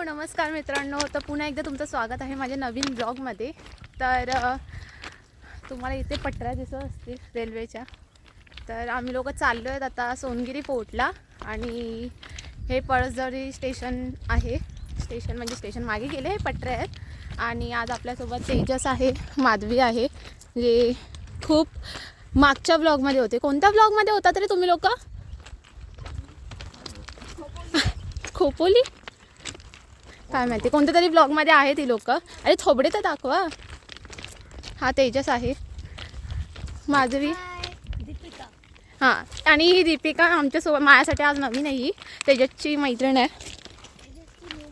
Hello नमस्कार मित्रांनो. तर पुन्हा एकदा तुमचं स्वागत आहे माझ्या नवीन ब्लॉगमध्ये. तर तुम्हाला इथे पटऱ्या दिसत असतील रेल्वेच्या. तर आम्ही लोक चाललो आहेत आता सोनगिरी पोर्टला आणि हे पळसदरी स्टेशन आहे. स्टेशन म्हणजे स्टेशन मागे गेले हे पटरे आहेत. आणि आज आपल्यासोबत तेजस आहे माधवी आहे जे खूप मागच्या ब्लॉगमध्ये होते. कोणत्या ब्लॉगमध्ये होता तरी तुम्ही लोक? खोपोली? काय माहिती कोणत्या तरी ब्लॉगमध्ये आहे ती लोक. अरे थोबडे तर दाखवा. हा तेजस आहे. माधवी. हां आणि ही दीपिका आमच्यासोबत माझ्यासाठी आज नवीन आहे ही. तेजसची मैत्रीण आहे.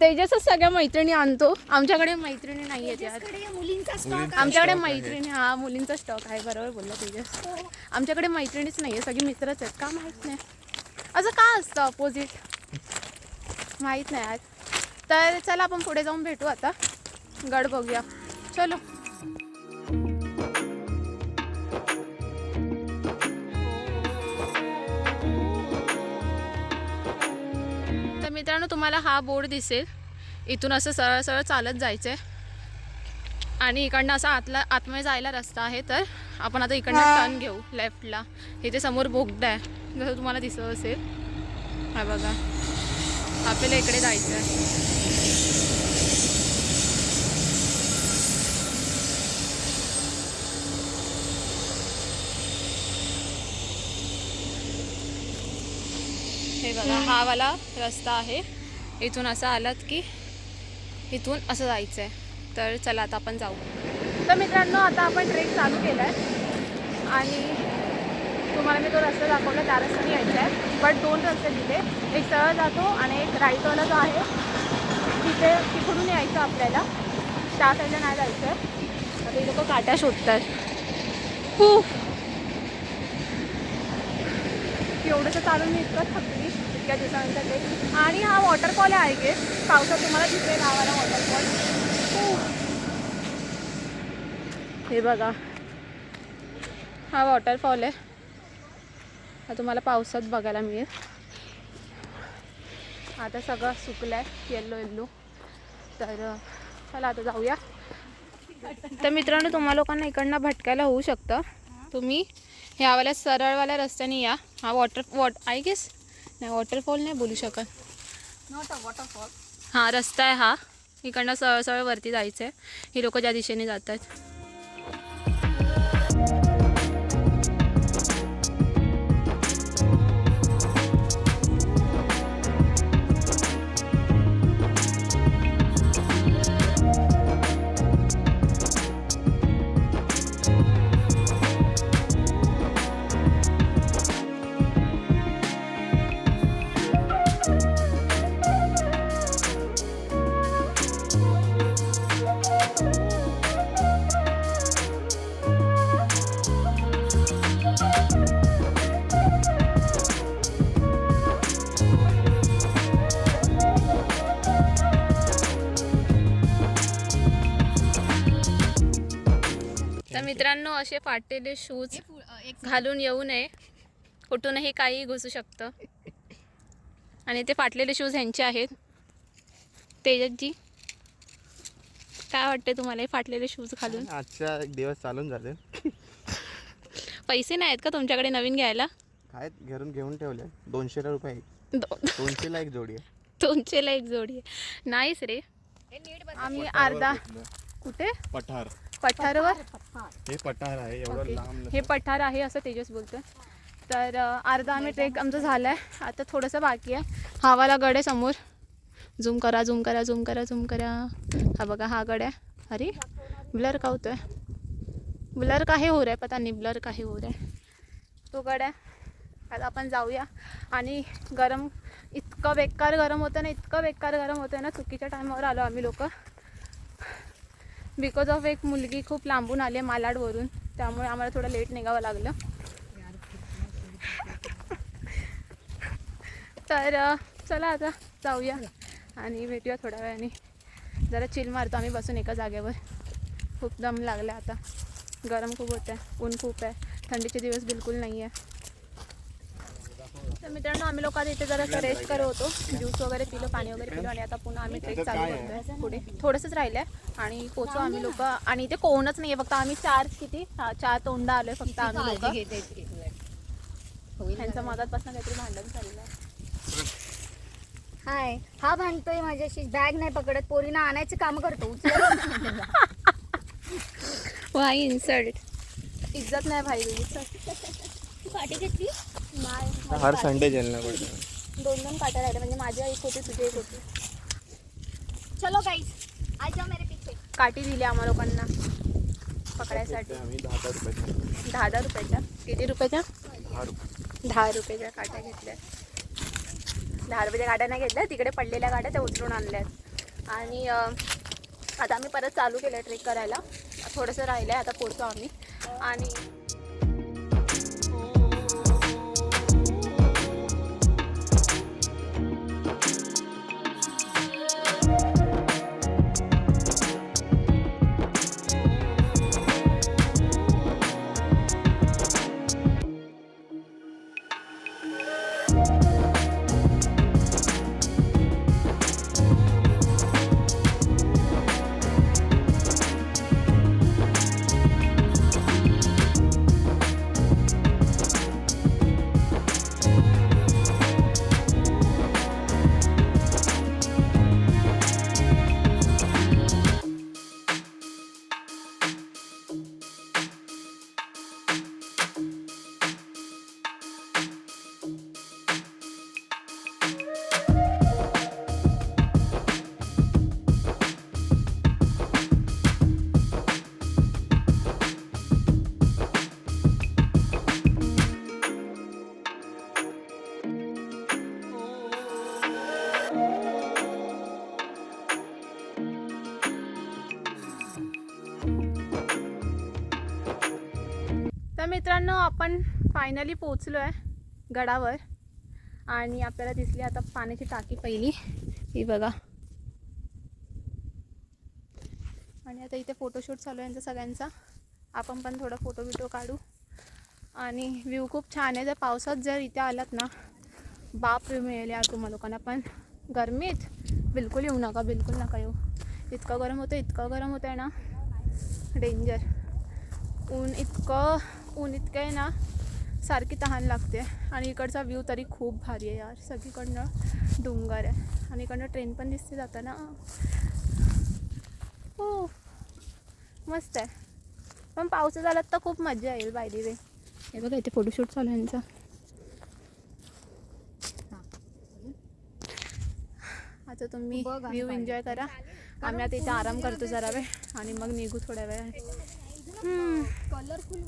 तेजसच सगळ्या मैत्रिणी आणतो. आमच्याकडे मैत्रिणी नाही आहेत यार मुलींचा स्टॉक आमच्याकडे मैत्रिणी हा मुलींचा स्टॉक आहे. बरोबर बोलला तेजस. आमच्याकडे मैत्रिणीच नाही आहे सगळी मित्रच आहेत. का माहीत नाही. असं का असतं अपोजिट माहीत नाही आज. तर चला आपण पुढे जाऊन भेटू आता. गड बघूया. चलो. तर मित्रांनो तुम्हाला हा बोर्ड दिसेल. इथून असं सरळ सरळ चालत जायचं आहे आणि इकडनं असा आतला आतमध्ये जायला रस्ता आहे तर आपण आता इकडनं टर्न घेऊ लेफ्टला इथे समोर बोगदा आहे. जसं तुम्हाला दिसत असेल. हा बघा. आपल्याला इकडे जायचं आहे. हे बघा हा वाला रस्ता आहे. इथून असं आलात की इथून असं जायचं आहे तर चला आता आपण जाऊ. तर मित्रांनो आता आपण ट्रेक चालू केला आहे आणि तुम्हाला मी तो रस्ता दाखवला त्या रस्त्याने यायचा आहे बट दोन रस्ते तिथे. एक सरळ जातो आणि एक राईटवाला जो आहे तिथे तिकडून यायचं आपल्याला. त्या साईडला नाही जायचं आहे आता लोक काट्या शोधतात खूप एवढंसं चालून मी इतकं थकली इतक्या दिवसानंतर ते. आणि हा वॉटरफॉल आहे गे. पावसात तुम्हाला तिथे गावाला वॉटरफॉल हे! बघा. हा वॉटरफॉल आहे. हा तुम्हाला पावसात बघायला मिळेल. आता सगळं सुकलं आहे येल्लो येल्लो तर चला आता जाऊया. तर मित्रांनो तुम्हा लोकांना इकडनं भटकायला होऊ शकतं. तुम्ही ह्यावाल्या सरळवाल्या रस्त्याने या. हा वॉटर वॉट आय गेस नाही वॉटरफॉल नाही बोलू शकत. नॉट अ वॉटरफॉल हा रस्ता आहे हा. इकडनं सरळ सरळ वरती जायचं आहे ही लोक ज्या दिशेने जात आहेत मित्रांनो असे फाटलेले शूज घालून येऊ नये. कुठूनही काही घुसू शकतं. आणि ते फाटलेले शूज ह्यांचे आहेत. तेजसजी काय वाटते तुम्हाला हे फाटलेले शूज घालून? आजच्या एक दिवस चालून जाते पैसे नाही आहेत का तुमच्याकडे नवीन घ्यायला? काय घरून घेऊन ठेवले. दोनशे रुपये दो दोनशेला एक जोडी आहे. दोनशेला एक जोडी आहे. नाहीच रे. आम्ही अर्धा कुठे? पठार. पठारवर? हे पठार आहे एवढं ओके. लांब हे पठार आहे असं तेजस बोलतोय. तर अर्धा आम्ही ट्रेक आमचा झाला आहे आता थोडंसं बाकी आहे. हावाला गड आहे समोर. झूम करा झूम करा झूम करा झूम करा. हा बघा हा गड आहे. अरे ब्लर का होतोय? ब्लर का हे हो रहा है? पता नहीं ब्लर का हे हो रहा है. तो गड आहे. आता आपण जाऊया. आणि गरम इतकं बेकार गरम होतं ना इतकं बेकार गरम होतं ना चुकीच्या टायमावर आलो आम्ही लोक. बिकॉज ऑफ एक मुलगी खूप लांबून आली आहे मालाडवरून त्यामुळे आम्हाला थोडं लेट निघावं लागलं. तर चला आता जाऊया आणि भेटूया थोड्या वेळाने. जरा चिल मारतो आम्ही बसून एका जागेवर. खूप दम लागला आता. गरम खूप होत आहे ऊन खूप आहे. थंडीचे दिवस बिलकुल नाही आहे तर मित्रांनो आम्ही लोक आता इथे जरा रेस्ट करत होतो. ज्यूस वगैरे पिलो पाणी वगैरे पिलो आणि आता पुन्हा आम्ही ट्रेक चालू करतोय पुढे. थोडंसंच आहे आणि पोचू आम्ही लोक. आणि इथे कोणच नाहीये फक्त आम्ही चार किती? हा, चार तोंडा आलोय फक्त आम्ही लोक. ह्यांचं मधातपासून काहीतरी भांडण चाललं आहे हाय. हा भांडतोय माझ्याशी. बॅग नाही पकडत. पोरीना आणायचे काम करतो. उचलून वाई इन्सल्ट इज्जत नाही भाई. तुझी तू काठी घेतली? नाही. हर संडे जेलना पडतं. दोन दोन काट्या राहिल्या. म्हणजे माझी एक होती तुझी एक होती. चलो गाईस आ जाओ मेरे पीछे काठी दिली आम्हा लोकांना पकडायसाठी. दहा दहा रुपये दहा दहा रुपयाच्या. किती रुपयाच्या? दहा रुपये. दहा रुपयाच्या काट्या घेतल्या. दहा रुपयाच्या काट्या नाही घेतल्या तिकडे पडलेल्या काट्या त्या उचलून आणल्यात. आणि आता आम्ही परत चालू केलं ट्रेक करायला. थोडंसं राहिलं आहे आता पोचू आम्ही. आणि तर मित्रांनो आपण फायनली पोचलो आहे गडावर. आणि आपल्याला दिसली आता पाण्याची टाकी पहिली. ही बघा. आणि आता इथे फोटोशूट चालू आहे यांचा सगळ्यांचा. आपण पण थोडा फोटो बिटो काढू. आणि व्ह्यू खूप छान आहे. जर पावसात जर इथे आलात ना बाप व्ह्यू मिळेल यार तुम्हा लोकांना. पण गरमीत बिलकुल येऊ नका बिलकुल नका येऊ. इतकं गरम होतं इतकं गरम होतं आहे ना. डेंजर ऊन इतकं ऊन इतकं आहे ना सारखी तहान लागते. आणि इकडचा व्ह्यू तरी खूप भारी आहे यार. सगळीकडनं डोंगर आहे. आणि इकडनं ट्रेन पण दिसते जाताना. हो मस्त आहे. पण पावसात आलात तर खूप मजा येईल बायदी वे हे बघा इथे फोटोशूट चालू आहे यांचा. आता तुम्ही व्ह्यू. एन्जॉय करा. आम्ही आता इथे आराम करतो जरा वेळ. आणि मग निघू थोड्या वेळ. कलरफुल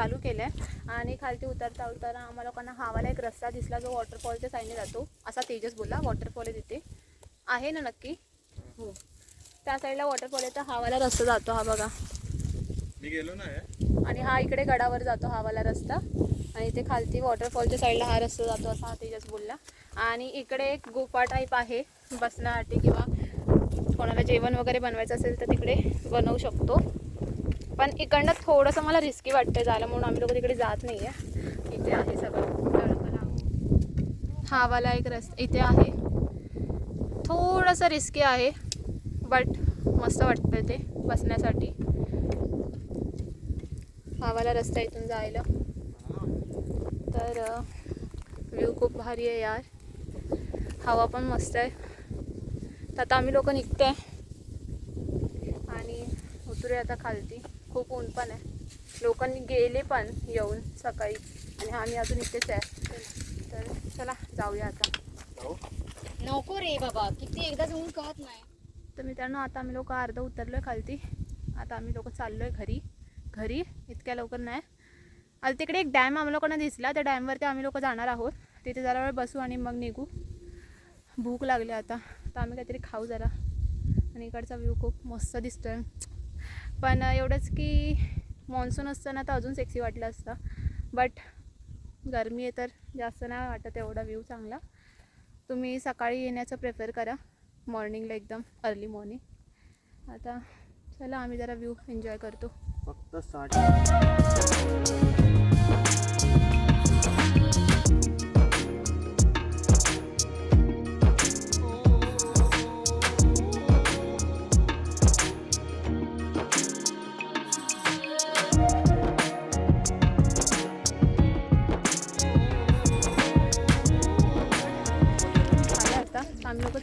चालू केलं आहे आणि खालती उतरता उतरता आम्हाला लोकांना हावाला एक रस्ता दिसला जो वॉटरफॉलच्या साईडने जातो. असा तेजस बोलला वॉटरफॉल आहे तिथे. आहे ना नक्की? हो. त्या साईडला वॉटरफॉल आहे तर हावाला रस्ता जातो हा बघा. मी गेलो ना आणि हा इकडे गडावर जातो हावाला रस्ता. आणि इथे खालती वॉटरफॉलच्या साईडला हा रस्ता जातो असा हा तेजस बोलला. आणि इकडे एक गुफा टाईप आहे बसण्यासाठी किंवा कोणाला जेवण वगैरे बनवायचं असेल तर तिकडे बनवू शकतो. पण इकडनं थोडंसं मला रिस्की वाटतं जायला म्हणून आम्ही लोक तिकडे जात नाही आहे इथे आहे सगळं. हा वाला एक रस्ता इथे आहे. थोडंसं रिस्की आहे बट मस्त वाटतं ते बसण्यासाठी. हा वाला रस्ता इथून जायला. तर व्ह्यू खूप भारी आहे यार. हवा पण मस्त आहे. तर आता आम्ही लोक निघतोय. आणि उतरूया आता खालती. खूप ऊन पण आहे. लोकांनी गेले पण येऊन सकाळी. आणि आम्ही अजून इथेच आहे. तर चला जाऊया आता. नको रे बाबा किती एकदा जाऊन कळत नाही. तर मित्रांनो आता आम्ही लोक अर्ध उतरलो आहे खालती. आता आम्ही लोक चाललो आहे घरी. घरी इतक्या लवकर नाही. आता तिकडे एक डॅम आम्ही लोकांना दिसला. त्या डॅमवरती आम्ही लोक जाणार आहोत. तिथे जरा वेळ बसू आणि मग निघू. भूक लागली आता. तर आम्ही काहीतरी खाऊ जरा. आणि इकडचा व्ह्यू खूप मस्त दिसतोय. पण एवढंच की मान्सून असतं ना तर अजून सेक्सी वाटलं असतं. बट गरमी आहे तर जास्त नाही वाटत एवढा व्ह्यू चांगला. तुम्ही सकाळी येण्याचं प्रेफर करा. मॉर्निंगला एकदम अर्ली मॉर्निंग आता चला आम्ही जरा व्ह्यू एन्जॉय करतो. फक्त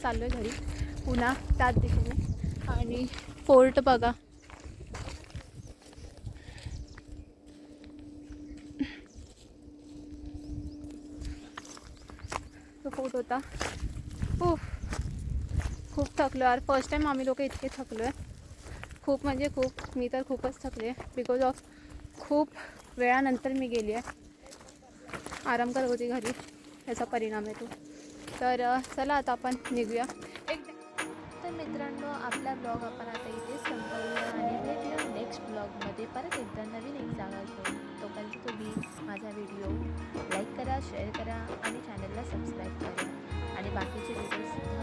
चाललो आहे घरी. पुन्हा त्याच दिशेने. आणि फोर्ट बघा. तो फोर्ट होता. खूप खूप थकलो यार. फर्स्ट टाईम आम्ही लोक इतके थकलो आहे. खूप म्हणजे खूप. मी तर खूपच थकले बिकॉज ऑफ खूप वेळानंतर मी गेली आहे. आराम करत होती घरी. याचा परिणाम आहे तो. तर चला आता आपण निघूया. एक तर मित्रांनो आपला ब्लॉग आपण आता इथे संपवूया आणि भेटूया नेक्स्ट ब्लॉगमध्ये परत एकदा नवीन एक जागा घेऊन तोपर्यंत तुम्ही माझा व्हिडिओ लाईक करा शेअर करा आणि चॅनलला सबस्क्राईब करा. आणि बाकीचे व्हिडिओजसुद्धा